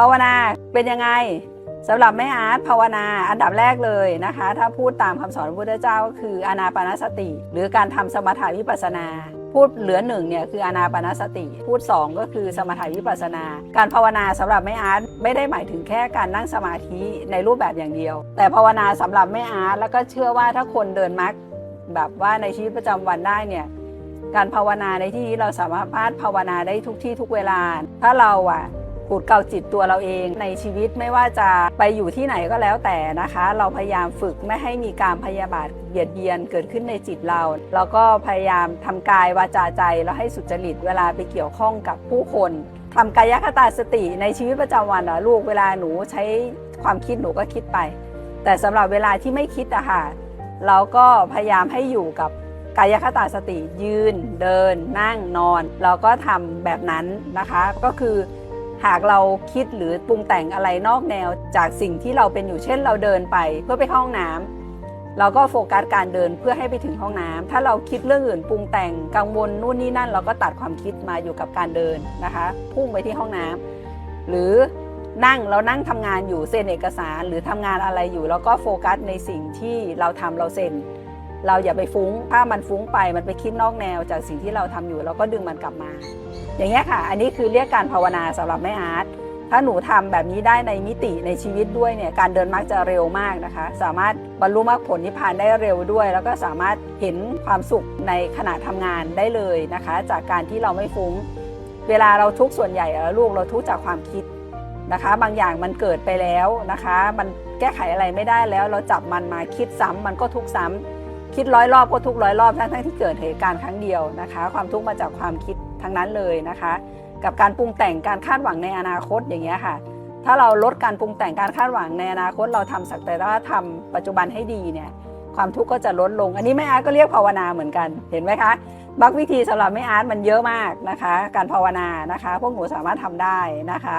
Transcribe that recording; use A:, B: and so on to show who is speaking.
A: ภาวนาเป็นยังไงสำหรับแม่อาร์ตภาวนาอันดับแรกเลยนะคะ ถ้าพูดตามคำสอนพระพุทธเจ้าก็คืออานาปานสติ หรือการทำสมถาวิปัสนา พูดเหลือหนึ่งเนี่ยคืออานาปานสติ พูดสองก็คือสมถาวิปัสนา การภาวนาสำหรับแม่อาร์ตไม่ได้หมายถึงแค่การนั่งสมาธิในรูปแบบอย่างเดียว แต่ภาวนาสำหรับแม่อาร์ตแล้วก็เชื่อว่าถ้าคนเดินมรรคแบบว่าในชีวิตประจำวันได้เนี่ยการภาวนาในที่นี้เราสามารถภาวนาได้ทุกที่ทุกเวลา ถ้าเราอะ ขูดเกาจิตตัวเราเองในชีวิตไม่ว่าจะไปอยู่ที่ไหนก็แล้วแต่นะคะ เราพยายามฝึกไม่ให้มีการพยาบาทเบียดเบียนเกิดขึ้นในจิตเราแล้วก็พยายามทำกายวาจาใจแล้วให้สุจริตเวลาไปเกี่ยวข้องกับผู้คนทำกายคตาสติในชีวิตประจำวันอลูกเวลาหนูใช้ความคิดหนูก็คิดไป แต่สำหรับเวลาที่ไม่คิดอะค่ะเราก็พยายามให้อยู่กับกายคตาสติยืน เดิน นั่งนอน เราก็ทำแบบนั้นนะคะ ก็คือ หากเราคิดหรือปรุงแต่งอะไรนอกแนว จากสิ่งที่เราเป็นอยู่เช่นเราเดินไปเพื่อไปห้องน้ำเราก็โฟกัสการเดินเพื่อให้ไปถึงห้องน้ำถ้าเราคิดเรื่องอื่นปรุงแต่งกังวลนู่นนี่นั่น เราก็ตัดความคิดมาอยู่กับการเดินนะคะพุ่งไปที่ห้องน้ำหรือนั่งเรานั่งทำงานอยู่เซ็นเอกสารหรือทำงานอะไรอยู่ แล้วก็โฟกัสในสิ่งที่เราทำเราเซ็น เราอย่าไปฟุ้ง ถ้ามันฟุ้งไปมันไปคิดนอกแนวจากสิ่งที่เราทำอยู่ เราก็ดึงมันกลับมา อย่างเงี้ยค่ะ อันนี้คือเรียกการภาวนาสำหรับแม่อาร์ตถ้าหนูทำแบบนี้ได้ในมิติในชีวิตด้วยเนี่ยการเดินมักจะเร็วมากนะคะ สามารถบรรลุมรรคผลนิพพานได้เร็วด้วย แล้วก็สามารถเห็นความสุขในขณะทำงานได้เลยนะคะ จากการที่เราไม่ฟุ้ง เวลาเราทุกข์ส่วนใหญ่แล้วลูกเราทุกข์จากความคิดนะคะ บางอย่างมันเกิดไปแล้วนะคะ มันแก้ไขอะไรไม่ได้แล้ว เราจับมันมาคิดซ้ำมันก็ทุกข์ซ้ำ คิดร้อยรอบก็ทุกร้อยรอบทั้งทั้งที่เกิดเหตุการณ์ครั้งเดียวนะคะ ความทุกข์มาจากความคิดทั้งนั้นเลยนะคะ กับการปรุงแต่งการคาดหวังในอนาคตอย่างเงี้ยค่ะ ถ้าเราลดการปรุงแต่งการคาดหวังในอนาคตเราทำสักแต่ว่าทำปัจจุบันให้ดีเนี่ยความทุกข์ก็จะลดลง อันนี้แม่อาร์ตก็เรียกภาวนาเหมือนกันเห็นไหมคะบักวิธีสำหรับแม่อาร์ตมันเยอะมากนะคะ การภาวนานะคะ พวกหนูสามารถทำได้นะคะ